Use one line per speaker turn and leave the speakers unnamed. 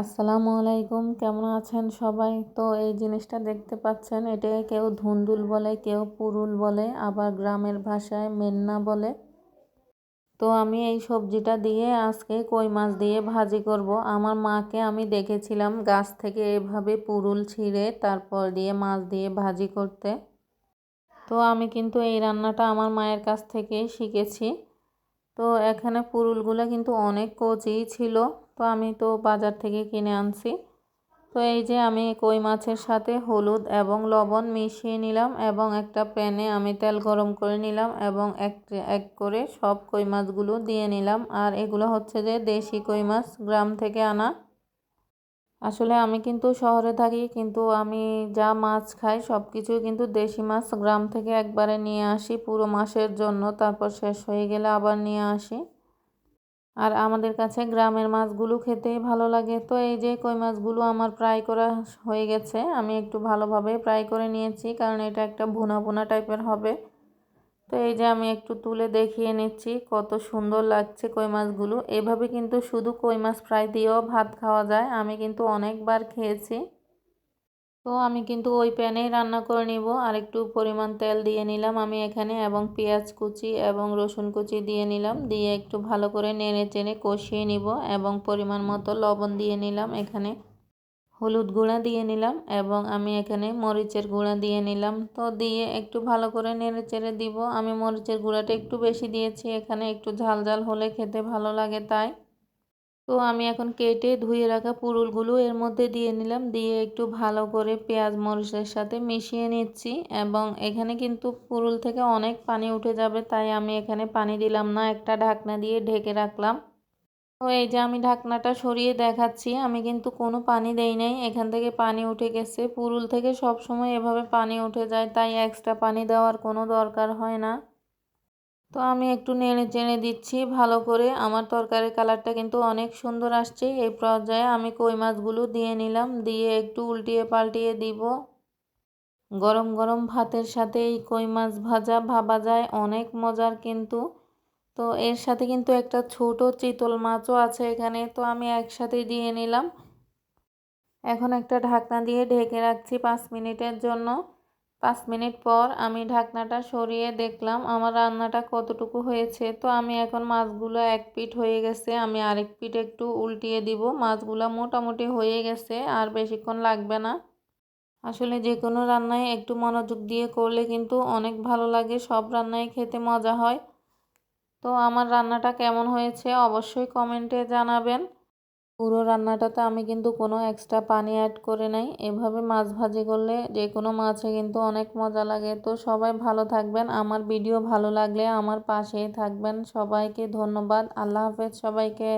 আসসালামু আলাইকুম, কেমন আছেন সবাই? তো এই জিনিসটা দেখতে পাচ্ছেন, এটাকে কেউ ধুন্দুল বলে, কেউ পুরুল বলে, আবার গ্রামের ভাষায় মেন্না বলে। তো আমি এই সবজিটা দিয়ে আজকে কই মাছ দিয়ে ভাজি করব। আমার মাকে আমি দেখেছিলাম গাছ থেকে এভাবে পুরুল ছিঁড়ে তারপর দিয়ে মাছ দিয়ে ভাজি করতে। তো আমি কিন্তু এই রান্নাটা আমার মায়ের কাছ থেকে শিখেছি। তো এখানে পুরুলগুলো কিন্তু অনেক কচি ছিল। তো আমি তো বাজার থেকে কিনে আনছি। তো এই যে আমি কই মাছের সাথে হলুদ এবং লবণ মিশিয়ে নিলাম এবং একটা প্যানে আমি তেল গরম করে নিলাম এবং এক এক করে সব কই মাছগুলো দিয়ে নিলাম। আর এগুলো হচ্ছে যে দেশি কই মাছ, গ্রাম থেকে আনা। আসলে আমি কিন্তু শহরে থাকি, কিন্তু আমি যা মাছ খাই সব কিছুই কিন্তু দেশি মাছ। গ্রাম থেকে একবারে নিয়ে আসি পুরো মাসের জন্য, তারপর শেষ হয়ে গেলে আবার নিয়ে আসি। আর আমাদের কাছে গ্রামের মাছগুলো খেতেই ভালো লাগে। তো এই যে কই মাছগুলো আমার ফ্রাই করা হয়ে গেছে, আমি একটু ভালোভাবে ফ্রাই করে নিয়েছি, কারণ এটা একটা ভুনা ভুনা টাইপের হবে। তো এই যে আমি একটু তুলে দেখিয়ে নিচ্ছি কত সুন্দর লাগছে কই মাছগুলো। এভাবে কিন্তু শুধু কই মাছ ফ্রাই দিয়েও ভাত খাওয়া যায়, আমি কিন্তু অনেকবার খেয়েছি। তো আমি কিন্তু ওই প্যানেই রান্না করে নিব। আর একটু পরিমাণ তেল দিয়ে নিলাম আমি এখানে এবং পেঁয়াজ কুচি এবং রসুন কুচি দিয়ে নিলাম। দিয়ে একটু ভালো করে নেড়ে চেড়ে কষিয়ে নিব এবং পরিমাণ মতো লবণ দিয়ে নিলাম এখানে। হলুদ গুঁড়া দিয়ে নিলাম এবং আমি এখানে মরিচের গুঁড়া দিয়ে নিলাম। তো দিয়ে একটু ভালো করে নেড়ে চেড়ে দিব। আমি মরিচের গুঁড়াটা একটু বেশি দিয়েছি, এখানে একটু ঝাল ঝাল হলে খেতে ভালো লাগে তাই। তো আমি এখন কেটে ধুয়ে রাখা পুরুলগুলো এর মধ্যে দিয়ে নিলাম। দিয়ে একটু ভালো করে পেঁয়াজ মরিচের সাথে মিশিয়ে নিচ্ছি এবং এখানে কিন্তু পুরুল থেকে অনেক পানি উঠে যাবে, তাই আমি এখানে পানি দিলাম না, একটা ঢাকনা দিয়ে ঢেকে রাখলাম। তো এই যে আমি ঢাকনাটা সরিয়ে দেখাচ্ছি, আমি কিন্তু কোনো পানি দেই নাই, এখান থেকে পানি উঠে গেছে। পুরুল থেকে সব সময় এভাবে পানি উঠে যায়, তাই এক্সট্রা পানি দেওয়ার কোনো দরকার হয় না। তো আমি একটু নেড়ে চেড়ে দিচ্ছি, ভালো করে। আমার তরকারির কালারটা কিন্তু অনেক সুন্দর আসছে। এই পর্যায়ে আমি কই মাছগুলো দিয়ে নিলাম, দিয়ে একটু উল্টিয়ে পাল্টিয়ে দিব। গরম গরম ভাতের সাথে এই কই মাছ ভাজা ভাবা যায়, অনেক মজার কিন্তু। তো এর সাথে কিন্তু একটা ছোট চিতল মাছও আছে এখানে, তো আমি একসাথেই দিয়ে নিলাম। এখন একটা ঢাকনা দিয়ে ঢেকে রাখছি পাঁচ মিনিটের জন্য। পাঁচ মিনিট পর আমি ঢাকনাটা সরিয়ে দেখলাম আমার রান্নাটা কতটুকু হয়েছে। তো আমি এখন মাছগুলো এক পিঠ হয়ে গেছে। আমি আরেক পিঠ একটু উল্টিয়ে দিব। মাছগুলো মোটামুটি হয়ে গেছে আর বেশিক্ষণ লাগবে না। আসলে যে কোনো রান্নায় একটু মনোযোগ দিয়ে করলে কিন্তু অনেক ভালো লাগে, সব রান্নায় খেতে মজা হয়। তো আমার রান্নাটা কেমন হয়েছে অবশ্যই কমেন্টে জানাবেন। পুরো রান্নাটাতে আমি কিন্তু কোনো এক্সট্রা পানি অ্যাড করে নাই। এভাবে মাছ ভাজি করলে যে কোনো মাছে কিন্তু অনেক মজা লাগে। তো সবাই ভালো থাকবেন। আমার ভিডিও ভালো লাগলে আমার পাশেই থাকবেন। সবাইকে ধন্যবাদ। আল্লাহ হাফেজ সবাইকে।